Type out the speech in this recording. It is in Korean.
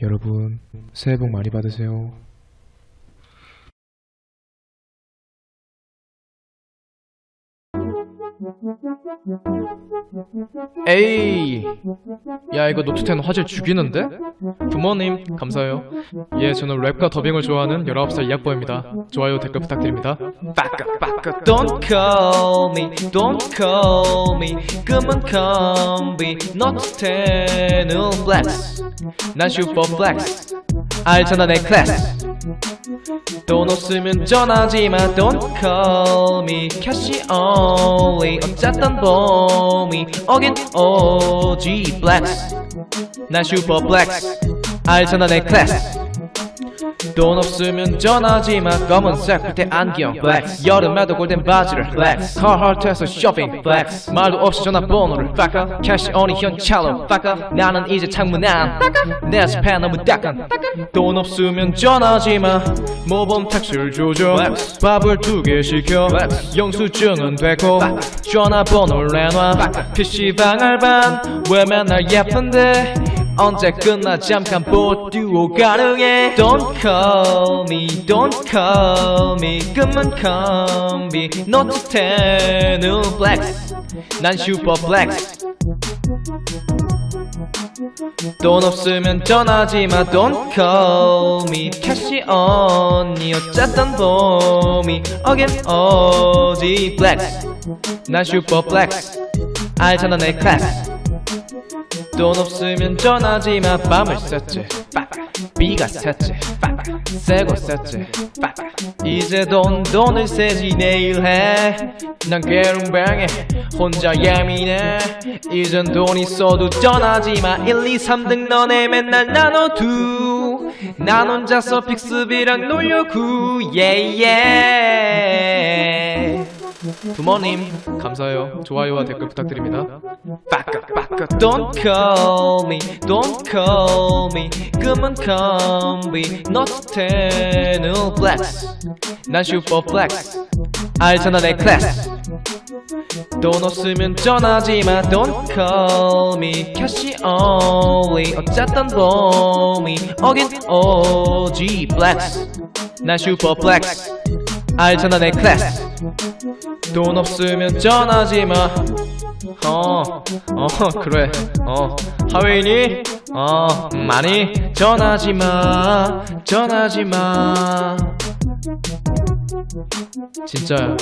여러분, 새해 복 많이 받으세요. 에이. 야 이거 노트텐 화질 죽이는데? 부모님 감사해요. 예 저는 랩과 더빙을 좋아하는 19살 이학보입니다. 좋아요 댓글 부탁드립니다. 빠까 빠까 Don't call me Don't call me. 금은 컴비 노트텐을 플렉스 난 슈퍼 플렉스 알잖아 내 클래스 돈 없으면 전화하지마 Don't call me. 캐시 only. 어쨌든 봄이 오긴 오지. 플렉스 난 슈퍼 플렉스 알잖아 내 클래스 돈 없으면 전화하지 마 검은색 밑에 안경 플렉스 여름에도 골든 바지를 플렉스 카하트에서 쇼핑 플렉스 말도 없이 전화번호를 빠까 캐시 only 현찰로 빠까 나는 이제 창문 안 빠까 내 스페 너무 따끈 돈 없으면 전화하지 마 모범 택시를 조져 밥을 두 개 시켜. 영수증은 되고 전화번호를 내놔. PC방 알반. 왜 맨날 예쁜데 언제 끝나 잠깐 보듀오 가능해 Don't call me, don't call me 금은 컴비 노트 10은 플렉스 난 슈퍼 플렉스 돈 없으면 전화하지마 Don't call me. 캐시 언니 어쨌든 봄이 오긴 오지. 플렉스 난 슈퍼 플렉스 알잖아 내 클래스 돈 없으면 전화하지 마. 밤을 샜지. 비가 샜지. 세고 샜지. 이제 돈 돈을 세지. 내일 해난 괴롱방에 혼자 예민해. 이젠 돈 있어도 전화하지 마. 1, 2, 3등 너네 맨날 나눠두. 난 혼자서 픽스비랑 놀려구. 예예 부모님 감사해요. 좋아요와 댓글 부탁드립니다. 빠까 빠까 Don't call me Don't call me. 금은 컴비 10은 플렉스 난 슈퍼 플렉스 알잖아 내 클래스 돈 없으면 전화하지마. Don't call me. 캐시 only. 어쨌든 봄이 오긴 오지 플렉스 난 슈퍼 플렉스 알잖아 내 클래스 돈 없으면 전화하지마 어, 어, 그래. 어, 하웨이니? 어, 많이 전화하지마. 전화하지마. 진짜야.